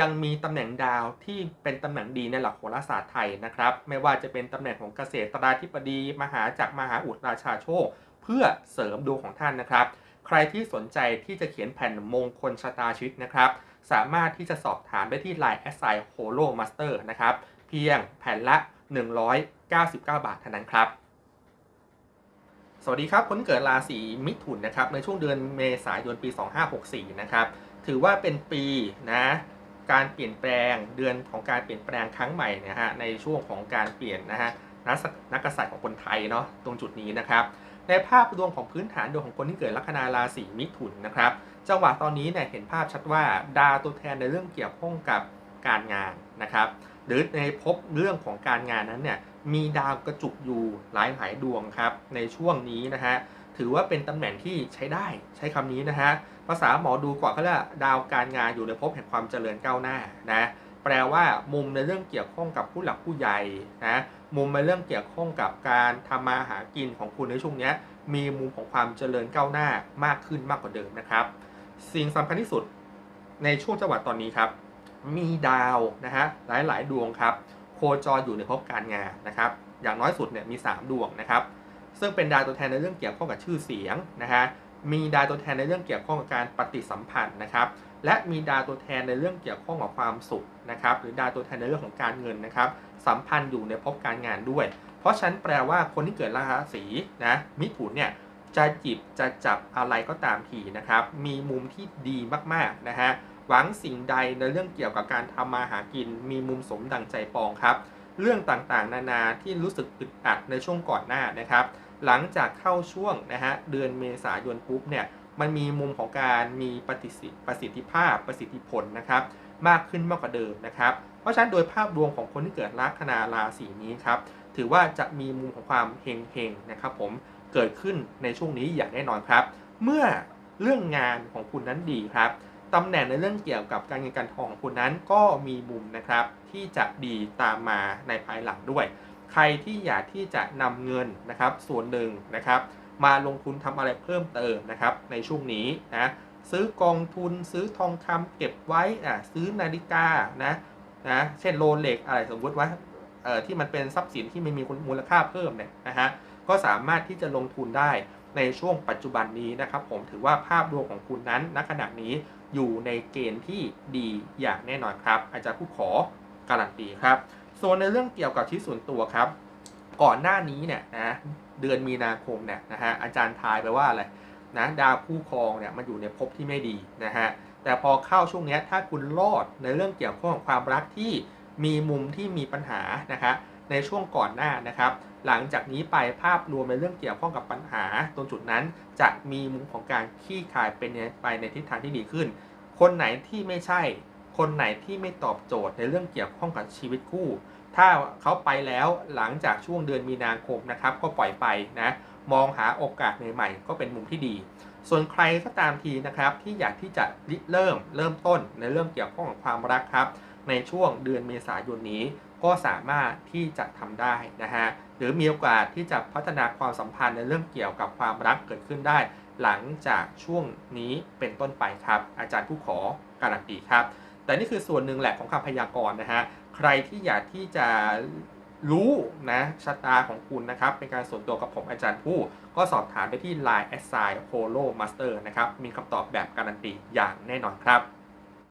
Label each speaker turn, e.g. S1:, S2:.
S1: ยังมีตำแหน่งดาวที่เป็นตำแหน่งดีในหลักโหราศาสตร์ไทยนะครับ ไม่ว่าจะเป็นตำแหน่งของเกษตราธิบดี มหาจักรมหาอุดราชาโชค เพื่อเสริมดวงของท่านนะครับ ใครที่สนใจที่จะเขียนแผ่นมงคลชะตาชีวิตนะครับ สามารถที่จะสอบถามได้ที่ Line แอสไซโฮโลมาสเตอร์นะครับ เพียงแผ่นละ 199 บาทเท่านั้นครับสวัสดีครับคนเกิดราศีมิถุนนะครับในช่วงเดือนเมษายนปี 2564 นะครับ ถือว่าเป็นปีนะ การเปลี่ยนแปลงเดือนของการเปลี่ยนแปลงครั้งใหม่นะฮะในช่วงของการเปลี่ยนนะฮะนักนักษัตริย์ของคนไทยเนาะตรงจุดนี้นะครับในภาพดวงของพื้นฐานดวงของคนที่เกิดลัคนาราศีมิถุนนะครับจังหวะตอนนี้เนี่ยเห็นภาพชัดว่าดาวตัวแทนในเรื่องเกี่ยวข้องกับการงานนะครับหรือในภพเรื่องของการงานนั้นเนี่ยมีดาวกระจุกอยู่หลายหลายดวงครับในช่วงนี้นะฮะ ถือว่าเป็นตำแหน่งที่ใช้ได้ใช้คำนี้นะฮะ ภาษาหมอดูกว่าเขาเรียกดาวการงานอยู่ในภพแห่งความเจริญก้าวหน้านะแปลว่ามุมในเรื่องเกี่ยวข้องกับผู้หลักผู้ใหญ่นะมุมในเรื่องเกี่ยวข้องกับการทำมาหากินของคุณในช่วงนี้มีมุมของความเจริญก้าวหน้ามากขึ้นมากกว่าเดิมนะครับ สิ่งสำคัญที่สุดในช่วงจังหวะตอนนี้ครับ มีดาวนะฮะหลายๆ ดวงครับ โคจรอยู่ในภพการงานนะครับ อย่างน้อยสุดเนี่ยมี 3 ดวงนะครับ ซึ่งเป็นดาวตัวแทนในเรื่องเกี่ยวข้องกับชื่อเสียงนะฮะมีดาวตัวแทนในเรื่องเกี่ยวข้องกับการปฏิสัมพันธ์นะครับและมีดาวตัวแทนในเรื่องเกี่ยวข้องกับความสุขนะครับหรือดาวตัวแทนในเรื่องของการเงินนะครับสัมพันธ์อยู่ในภพการงานด้วย เพราะฉะนั้นแปลว่าคนที่เกิดราศีนะมิถุนเนี่ยจะจิบจะจับอะไรก็ตามทีนะครับ มีมุมที่ดีมากๆนะฮะหวังสิ่งใดในเรื่องเกี่ยวกับการทำมาหากิน มีมุมสมดังใจปองครับ เรื่องต่างๆ นานาที่รู้สึกอึดอัดในช่วงก่อนหน้านะครับ หลังจากเข้าช่วงนะฮะเดือนเมษายนปุ๊บเนี่ยมันมีมุมของการมีประสิทธิประสิทธิภาพประสิทธิผลนะครับ มากขึ้นมากกว่าเดิมนะครับ เพราะฉะนั้นโดยภาพรวมของคนที่เกิดลัคนาราศีนี้ครับถือว่าจะมีมุมของความเฮงๆนะครับ ผมเกิดขึ้นในช่วงนี้อย่างแน่นอนครับ เมื่อเรื่องงานของคุณนั้นดีครับตำแหน่งในเรื่องเกี่ยวกับการเงินการทองของคุณนั้นก็มีมุมนะครับที่จะดีตามมาในภายหลังด้วย ใครที่อยากที่จะนำเงินนะครับส่วนหนึ่งนะครับ มาลงทุนทำอะไรเพิ่มเติมนะครับ ในช่วงนี้นะซื้อกองทุนซื้อทองคำเก็บไว้อะซื้อนาฬิกานะนะเช่นโรเล็กอะไรสมมติว่าเอ่อที่มันเป็นทรัพย์สินที่ไม่มีมูลค่าเพิ่มเนี่ยนะฮะก็สามารถที่จะลงทุนได้ในช่วงปัจจุบันนี้นะครับ ผมถือว่าภาพรวมของคุณนั้นณขณะนี้อยู่ในเกณฑ์ที่ดีอย่างแน่นอนครับ อาจารย์ผู้ขอการันตีครับ ส่วนในเรื่องเกี่ยวกับชีวิตส่วนตัวครับ ก่อนหน้านี้เนี่ยนะเดือนมีนาคมเนี่ยนะฮะอาจารย์ทายไปว่าอะไรนะดาวคู่ครองเนี่ยมันอยู่ในภพที่ไม่ดีนะฮะแต่พอเข้าช่วงนี้ถ้าคุณรอดในเรื่องเกี่ยวข้องความรักที่มีมุมที่มีปัญหานะคะในช่วงก่อนหน้านะครับ หลังจากนี้ไปภาพรวมในเรื่องเกี่ยวข้องกับปัญหา ตรงจุดนั้นจะมีมุมของการขี้คายเป็นไปในทิศทางที่ดีขึ้น คนไหนที่ไม่ใช่ คนไหนที่ไม่ตอบโจทย์ในเรื่องเกี่ยวข้องกับชีวิตคู่ ถ้าเขาไปแล้วหลังจากช่วงเดือนมีนาคมนะครับ ก็ปล่อยไปนะมองหาโอกาสใหม่ๆก็เป็นมุมที่ดี ส่วนใครก็ตามทีนะครับ ที่อยากที่จะริเริ่มเริ่มต้นในเรื่องเกี่ยวข้องกับความรักครับ ในช่วงเดือนเมษายนนี้ก็สามารถที่จะทำได้นะฮะหรือมีโอกาสที่จะพัฒนาความสัมพันธ์ในเรื่องเกี่ยวกับความรักเกิดขึ้นได้ หลังจากช่วงนี้เป็นต้นไปครับ อาจารย์ผู้ขอการันตีครับ แต่นี่คือส่วนหนึ่งแหละของคำพยากรณ์นะฮะ ใครที่อยากที่จะรู้นะชะตาของคุณนะครับ เป็นการส่วนตัวกับผมอาจารย์ผู้ ก็สอบถามไปที่ Line a s s i g n Polo Master นะครับ มีคำตอบแบบการันตีอย่างแน่นอนครับ